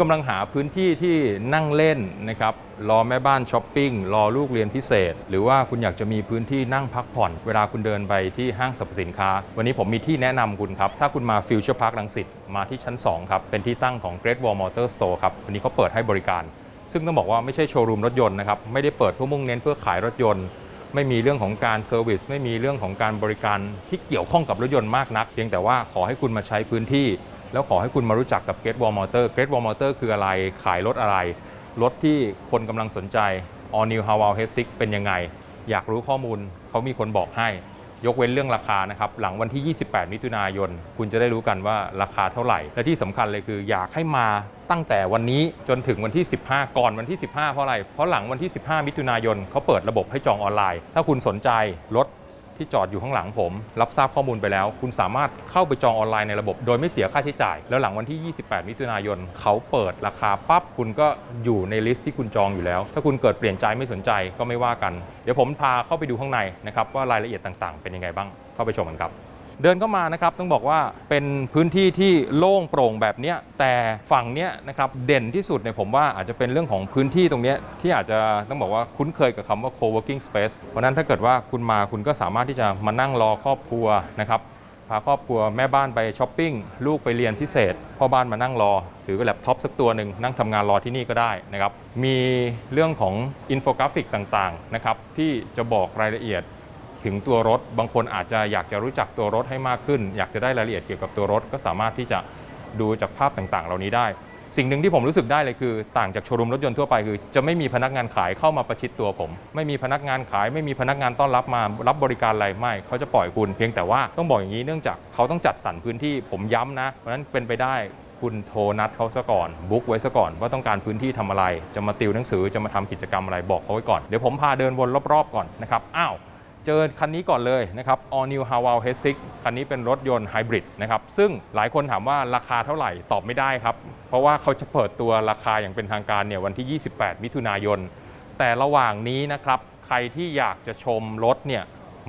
กำลังหาพื้นที่ที่นั่งเล่นนะครับรอแม่บ้านช้อปปิ้งรอลูกเรียนพิเศษ หรือว่าคุณอยากจะมีพื้นที่นั่งพักผ่อน เวลาคุณเดินไปที่ห้างสรรพสินค้า วันนี้ผมมีที่แนะนำคุณครับ ถ้าคุณมาฟิวเจอร์พาร์คลังสิตมาที่ชั้น 2 ครับ เป็นที่ตั้งของ Great Wall Motor Store ครับ วันนี้เขาเปิดให้บริการ ซึ่งต้องบอกว่าไม่ใช่โชว์รูมรถยนต์นะครับไม่ได้เปิดเพื่อมุ่งเน้นเพื่อขายรถยนต์ไม่มีเรื่องของการเซอร์วิสไม่มีเรื่องของการบริการที่เกี่ยวข้องกับรถยนต์มากนัก เพียงแต่ว่าขอให้คุณมาใช้พื้นที่ แล้วขอให้คุณมารู้จักกับ Great Wall Motor Great Wall Motor คืออะไรขายรถอะไร รถที่คนกำลังสนใจ All New h a w a l H6 เป็นยังไง อยากรู้ข้อมูลเขามีคนบอกให้ ยกเว้นเรื่องราคานะครับ หลังวันที่ 28 มิถุนายน คุณจะได้รู้กันว่าราคาเท่าไหร่ และที่สำคัญเลยคืออยากให้มาตั้งแต่วันนี้จนถึงวันที่ 15 ก่อนวันที่ 15 เพราะอะไร เพราะหลังวันที่ 15 มิถุนายนเขาเปิดระบบให้จองออนไลน์ ถ้าคุณสนใจรถ ที่จอดอยู่ข้างหลังผม รับทราบข้อมูลไปแล้ว คุณสามารถเข้าไปจองออนไลน์ในระบบ โดยไม่เสียค่าใช้จ่าย แล้วหลังวันที่ 28 มิถุนายน เขาเปิดราคาปั๊บคุณก็อยู่ในลิสต์ที่คุณจองอยู่แล้ว ถ้าคุณเกิดเปลี่ยนใจไม่สนใจก็ไม่ว่ากัน เดี๋ยวผมพาเข้าไปดูข้างในนะครับว่ารายละเอียดต่างๆ เป็นยังไงบ้างเข้าไปชมกันครับ เดินเข้ามานะครับต้องบอกว่าเป็นพื้นที่ที่โล่งโปร่งแบบนี้แต่ฝั่งเนี้ยนะครับเด่นที่สุดเนี่ยผมว่าอาจจะเป็นเรื่องของพื้นที่ตรงนี้ที่อาจจะต้องบอกว่าคุ้นเคยกับคำว่า co-working space เพราะฉะนั้นถ้าเกิดว่าคุณมาคุณก็สามารถที่จะมานั่งรอครอบครัวนะครับพาครอบครัวแม่บ้านไปช้อปปิ้งลูกไปเรียนพิเศษพ่อบ้านมานั่งรอ ถือแล็ปท็อปสักตัวหนึ่งนั่งทำงานรอที่นี่ก็ได้นะครับ มีเรื่องของอินโฟกราฟิกต่างๆนะครับที่จะบอกรายละเอียด ถึงตัวรถ บางคนอาจจะอยากจะรู้จักตัวรถให้มากขึ้น อยากจะได้รายละเอียดเกี่ยวกับตัวรถ ก็สามารถที่จะดูจากภาพต่างๆ เหล่านี้ได้ สิ่งหนึ่งที่ผมรู้สึกได้เลยคือ ต่างจากโชว์รูมรถยนต์ทั่วไปคือ จะไม่มีพนักงานขายเข้ามาประชิดตัวผม ไม่มีพนักงานขาย ไม่มีพนักงานต้อนรับมารับบริการอะไรไม่เขาจะปล่อยคุณเพียงแต่ว่าต้องบอกอย่างนี้เนื่องจากเขาต้องจัดสรรพื้นที่ผมย้ำนะเพราะฉะนั้นเป็นไปได้คุณโทรนัดเขาซะก่อนบุ๊กไว้ซะก่อนว่าต้องการพื้นที่ทำอะไร จะมาติวหนังสือจะมาทำกิจกรรมอะไรบอกเขาไว้ก่อน เดี๋ยวผมพาเดินวนรอบๆก่อนนะครับ อ้าว เจอคันนี้ก่อนเลยนะครับ All New h a w a l H6 คันนี้เป็นรถยนต์ไฮบริดนะครับ ซึ่งหลายคนถามว่าราคาเท่าไหร่ตอบไม่ได้ครับ เพราะว่าเขาจะเปิดตัวราคาอย่างเป็นทางการเนี่ยวันที่ 28 มิถุนายน แต่ระหว่างนี้นะครับ ใครที่อยากจะชมรถเนี่ย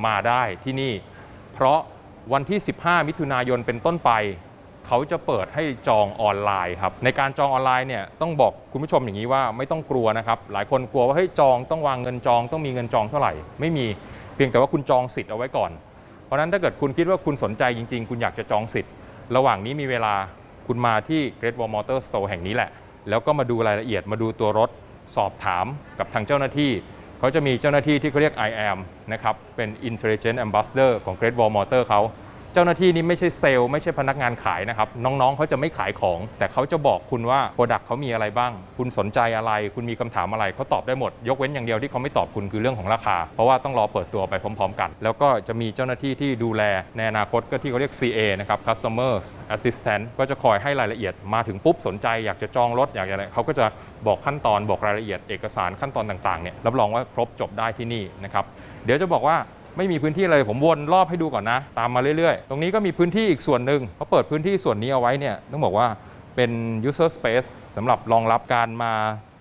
มาได้ที่นี่ เพราะวันที่ 15 มิถุนายนเป็นต้นไป เขาจะเปิดให้จองออนไลน์ครับ ในการจองออนไลน์เนี่ยต้องบอกคุณผู้ชมอย่างนี้ว่าไม่ต้องกลัวนะครับ หลายคนกลัวว่าเฮ้ยจองต้องวางเงินจอง ต้องมีเงินจองเท่าไหร่ ไม่มี เพียงแต่ว่าคุณจองสิทธิ์เอาไว้ก่อน เพราะนั้นถ้าเกิดคุณคิดว่าคุณสนใจจริง ๆ คุณอยากจะจองสิทธิ์ ระหว่างนี้มีเวลาคุณมาที่ Great Wall Motor Store แห่งนี้แหละ แล้วก็มาดูรายละเอียดมาดูตัวรถสอบถามกับทางเจ้าหน้าที่ เขาจะมีเจ้าหน้าที่ที่เขาเรียก I am นะครับเป็น Intelligent Ambassador ของ Great Wall Motor เขา จ้าหน้าที่นี้ไม่ใช่เซลล์ไม่ใช่พนักงานขายนะครับน้องๆเขาจะไม่ขายของ แต่เขาจะบอกคุณว่าโปรดักต์เขามีอะไรบ้าง คุณสนใจอะไร คุณมีคำถามอะไรเขาตอบได้หมด ยกเว้นอย่างเดียวที่เขาไม่ตอบคุณคือเรื่องของราคา เพราะว่าต้องรอเปิดตัวไปพร้อม ๆ กัน แล้วก็จะมีเจ้าหน้าที่ที่ดูแลในอนาคตก็ที่เขาเรียก CA นะครับ Customer Assistant ก็จะคอยให้รายละเอียดมาถึงปุ๊บสนใจอยากจะจองรถอยากจะอะไรเขาก็จะบอกขั้นตอนบอกรายละเอียดเอกสารขั้นตอนต่างๆเนี่ยรับรองว่าครบจบได้ที่นี่นะครับเดี๋ยวจะบอกว่า ไม่มีพื้นที่เลยผมวนรอบให้ดูก่อนนะ ตามมาเรื่อยๆ ตรงนี้ก็มีพื้นที่อีกส่วนหนึ่งเขาเปิดพื้นที่ส่วนนี้เอาไว้เนี่ยต้องบอกว่าเป็น user space สำหรับรองรับการมา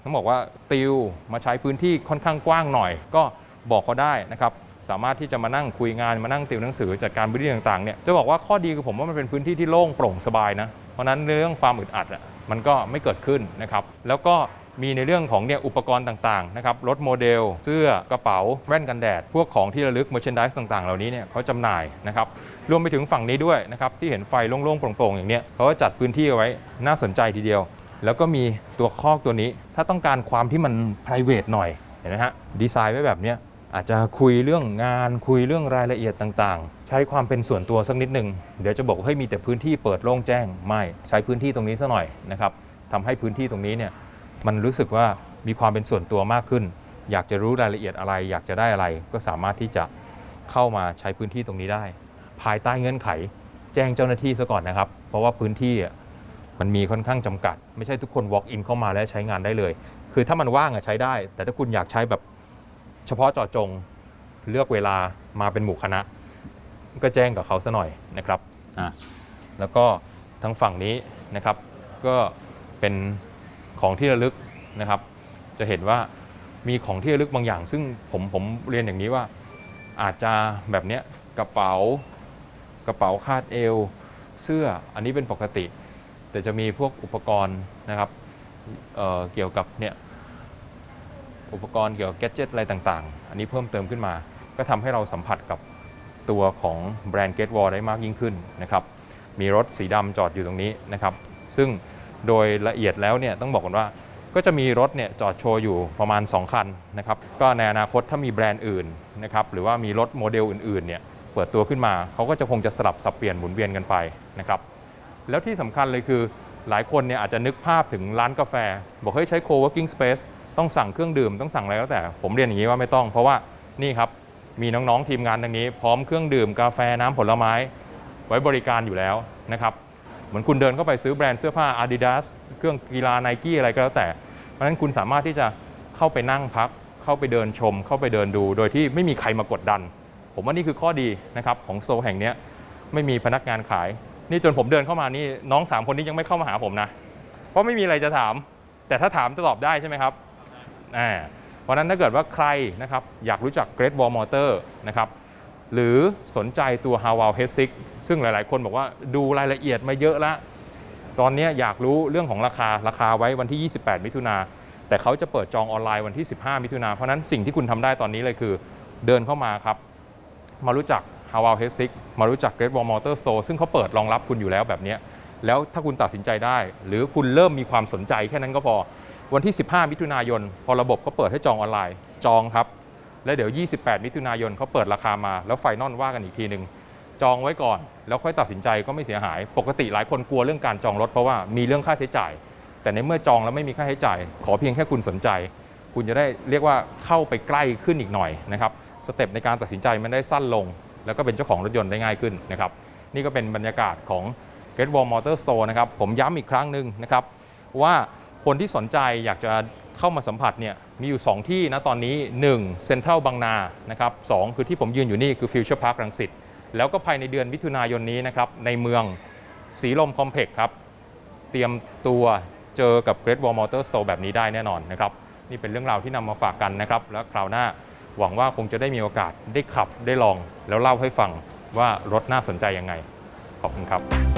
ต้องบอกว่าติวมาใช้พื้นที่ค่อนข้างกว้างหน่อย ก็บอกเขาได้นะครับสามารถที่จะมานั่งคุยงานมานั่งติวหนังสือจัดการพื้นที่ต่างๆเนี่ยจะบอกว่าข้อดีคือผมว่ามันเป็นพื้นที่ที่โล่งโปร่งสบายนะเพราะนั้นเรื่องความอึดอัดอะมันก็ไม่เกิดขึ้นนะครับแล้วก็ มีในเรื่องของเนี่ยอุปกรณ์ต่างๆนะครับรถโมเดล เสื้อกระเป๋า แว่นกันแดด พวกของที่ระลึก m e r c h a n d i s e ต่างๆ เหล่านี้เนี่ยเขาจำหน่ายนะครับรวมไปถึงฝั่งนี้ด้วยนะครับที่เห็นไฟโล่งๆโปร่งๆอย่างเนี้ยเขาก็จัดพื้นที่เอาไว้น่าสนใจทีเดียว แล้วก็มีตัวคอกตัวนี้ ถ้าต้องการความที่มัน p r i v a t หน่อยเห็นไหมฮะดีไซน์ไว้แบบเนี้ยอาจจะคุยเรื่องงานคุยเรื่องรายละเอียดต่างๆ ใช้ความเป็นส่วนตัวสักนิดหนึ่งเดี๋ยวจะบอกว่าเฮ้มีแต่พื้นที่เปิดโล่งแจ้งไม่ใช้พื้นที่ตรงนี้ซะหน่อยนะครับทำให้พื้นที่ตรงนี้เนี่ย มันรู้สึกว่ามีความเป็นส่วนตัวมากขึ้น อยากจะรู้รายละเอียดอะไร อยากจะได้อะไร ก็สามารถที่จะเข้ามาใช้พื้นที่ตรงนี้ได้ ภายใต้เงื่อนไข แจ้งเจ้าหน้าที่ซะก่อนนะครับ เพราะว่าพื้นที่อะมันมีค่อนข้างจำกัด ไม่ใช่ทุกคน walk in เข้ามาและใช้งานได้เลย คือถ้ามันว่างอะใช้ได้ แต่ถ้าคุณอยากใช้แบบเฉพาะเจาะจงเลือกเวลามาเป็นหมู่คณะ ก็แจ้งกับเขาซะหน่อยนะครับอะแล้วก็ทั้งฝั่งนี้นะครับ ก็เป็น ของที่ระลึกนะครับ จะเห็นว่ามีของที่ระลึกบางอย่าง ซึ่งผมผมเรียนอย่างนี้ว่า อาจจะแบบเนี้ยกระเป๋ากระเป๋าคาดเอว เสื้ออันนี้เป็นปกติ แต่จะมีพวกอุปกรณ์นะครับเเกี่ยวกับเนี่ยอุปกรณ์เกี่ยวกับแกดเจิตอะไรต่างๆ อันนี้เพิ่มเติมขึ้นมา ก็ทำให้เราสัมผัสกับตัวของแบรนด์ Get Wall ได้มากยิ่งขึ้นนะครับ มีรถสีดำจอดอยู่ตรงนี้นะครับ ซึ่ง โดยละเอียดแล้วเนี่ยต้องบอกก่อนว่าก็จะมีรถเนี่ยจอดโชว์อยู่ประมาณ 2 คันนะครับก็ในอนาคตถ้ามีแบรนด์อื่นนะครับหรือว่ามีรถโมเดลอื่นๆเนี่ยเปิดตัวขึ้นมา เขาก็จะคงจะสลับสับเปลี่ยนหมุนเวียนกันไปนะครับแล้วที่สำคัญเลยคือหลายคนเนี่ยอาจจะนึกภาพถึงร้านกาแฟ บอกเฮ้ยใช้ co-working space ต้องสั่งเครื่องดื่มต้องสั่งอะไรแล้วแต่ ผมเรียนอย่างนี้ว่าไม่ต้อง เพราะว่านี่ครับมีน้องๆทีมงานทางนี้ พร้อมเครื่องดื่มกาแฟน้ำผลไม้ ไว้บริการอยู่แล้วนะครับ เหมือนคุณเดินเข้าไปซื้อแบรนด์เสื้อผ้า Adidas เครื่องกีฬา n i กี้อะไรก็แล้วแต่ เพราะฉะนั้นคุณสามารถที่จะเข้าไปนั่งพัก เข้าไปเดินชม เข้าไปเดินดู โดยที่ไม่มีใครมากดดัน ผมว่านี่คือข้อดีนะครับของโซลแห่งนี้ไม่มีพนักงานขาย นี่จนผมเดินเข้ามานี่น้องสามคนนี้ยังไม่เข้ามาหาผมนะ เพราะไม่มีอะไรจะถาม แต่ถ้าถามจะตอบได้ใช่ไหมครับอ่าเพราะฉะนั้นถ้าเกิดว่าใครนะครับอยากรู้จัก Great Wall Motor นะครับ หรือสนใจตัว h a w a l h e a d s i ซึ่งหลาย ๆ คนบอกว่าดูรายละเอียดมาเยอะล้วตอนนี้อยากรู้เรื่องของราคาราคาไว้วันที่ 28 มิถุนาแต่เขาจะเปิดจองออนไลน์วันที่ 15 มิถุนาเพราะนั้นสิ่งที่คุณทำได้ตอนนี้เลยคือเดินเข้ามาครับ มารู้จัก h a w a l h e a d s i มารู้จัก Great Wall Motor Store ซึ่งเขาเปิดรองรับคุณอยู่แล้วแบบนี้แล้วถ้าคุณตัดสินใจได้ หรือคุณเริ่มมีความสนใจแค่นั้นก็พอวันที่ 15 มิถุนายน พอระบบเขาเปิดให้จองออนไลน์จองครับ แล้วเดี๋ยว 28 มิถุนายนเขาเปิดราคามา แล้วไฟนอลว่ากันอีกทีหนึ่งจองไว้ก่อน แล้วค่อยตัดสินใจก็ไม่เสียหาย ปกติหลายคนกลัวเรื่องการจองรถเพราะว่ามีเรื่องค่าใช้จ่าย แต่ในเมื่อจองแล้วไม่มีค่าใช้จ่าย ขอเพียงแค่คุณสนใจ คุณจะได้เรียกว่าเข้าไปใกล้ขึ้นอีกหน่อยนะครับสเต็ปในการตัดสินใจมันได้สั้นลง แล้วก็เป็นเจ้าของรถยนต์ได้ง่ายขึ้นนะครับนี่ก็เป็นบรรยากาศของ Great Wall Motor Store นะครับผมย้ำอีกครั้งหนึ่งนะครับว่าคนที่สนใจอยากจะ เข้ามาสัมผัสเนี่ยมีอยู่ 2 ที่นะตอนนี้ 1. เซ็นทรัลบางนานะครับสคือที่ผมยืนอยู่นี่คือ Future Park รังสิตแล้วก็ภายในเดือนมิถุนายนนี้นะครับในเมืองสีลมคอมเพล็กซ์ครับ เตรียมตัวเจอกับ Great Wall Motor Store แบบนี้ได้แน่นอนนะครับ นี่เป็นเรื่องราวที่นำมาฝากกันนะครับ แล้วคราวหน้าหวังว่าคงจะได้มีโอกาสได้ขับได้ลอง แล้วเล่าให้ฟังว่ารถน่าสนใจยังไง ขอบคุณครับ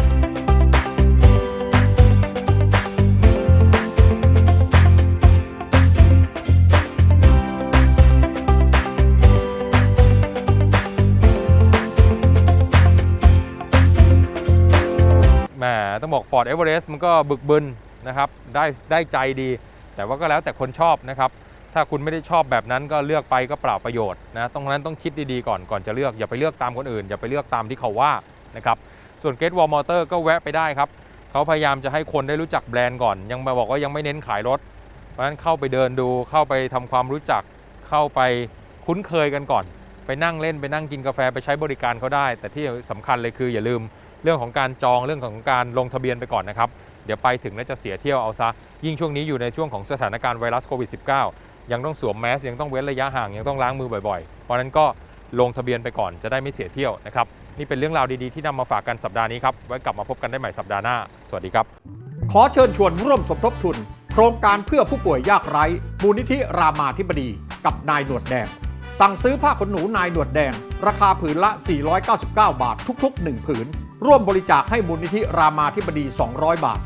แหมต้องบอก Ford Everest มันก็บึกบึนนะครับได้ได้ใจดี แต่ว่าก็แล้วแต่คนชอบนะครับ ถ้าคุณไม่ได้ชอบแบบนั้นก็เลือกไปก็เปล่าประโยชน์นะตรงนั้นต้องคิดดีๆก่อนก่อนจะเลือกอย่าไปเลือกตามคนอื่น อย่าไปเลือกตามที่เขาว่านะครับส่วน Get Wall Motor ก็แวะไปได้ครับเขาพยายามจะให้คนได้รู้จักแบรนด์ก่อน ยังมาบอกว่ายังไม่เน้นขายรถ เพราะฉะนั้นเข้าไปเดินดูเข้าไปทำความรู้จักเข้าไปคุ้นเคยกันก่อน ไปนั่งเล่นไปนั่งกินกาแฟไปใช้บริการเขาได้ แต่ที่สำคัญเลยคืออย่าลืม เรื่องของการจองเรื่องของการลงทะเบียนไปก่อนนะครับ เดี๋ยวไปถึงแล้วจะเสียเที่ยวเอาซะ ยิ่งช่วงนี้อยู่ในช่วงของสถานการณ์ไวรัสโควิด -19 ยังต้องสวมแมสยังต้องเว้นระยะห่างยังต้องล้างมือบ่อยๆ เพราะฉะนั้นก็ลงทะเบียนไปก่อนจะได้ไม่เสียเที่ยวนะครับ นี่เป็นเรื่องราวดีๆที่นำมาฝากกันสัปดาห์นี้ครับ ไว้กลับมาพบกันได้ใหม่สัปดาห์หน้า สวัสดีครับ ขอเชิญชวนร่วมสมทบทุน โครงการเพื่อผู้ป่วยยากไร้มูลนิธิรามาธิบดี กับนายหนวดแดง สั่งซื้อผ้าขนหนูนายหนวดแดง ราคาผืนละ 499 บาททุก ๆ 1 ผืน ร่วมบริจาคให้มูลนิธิรามาธิบดี 200 บาท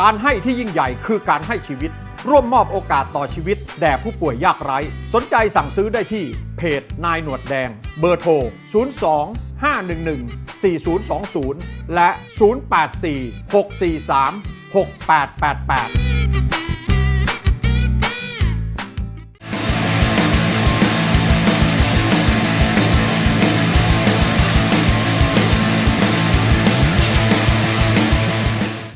การให้ที่ยิ่งใหญ่คือการให้ชีวิต ร่วมมอบโอกาสต่อชีวิต แด่ผู้ป่วยยากไร้ สนใจสั่งซื้อได้ที่เพจนายหนวดแดง เบอร์โทร 02 511 4020 และ 084 643 6888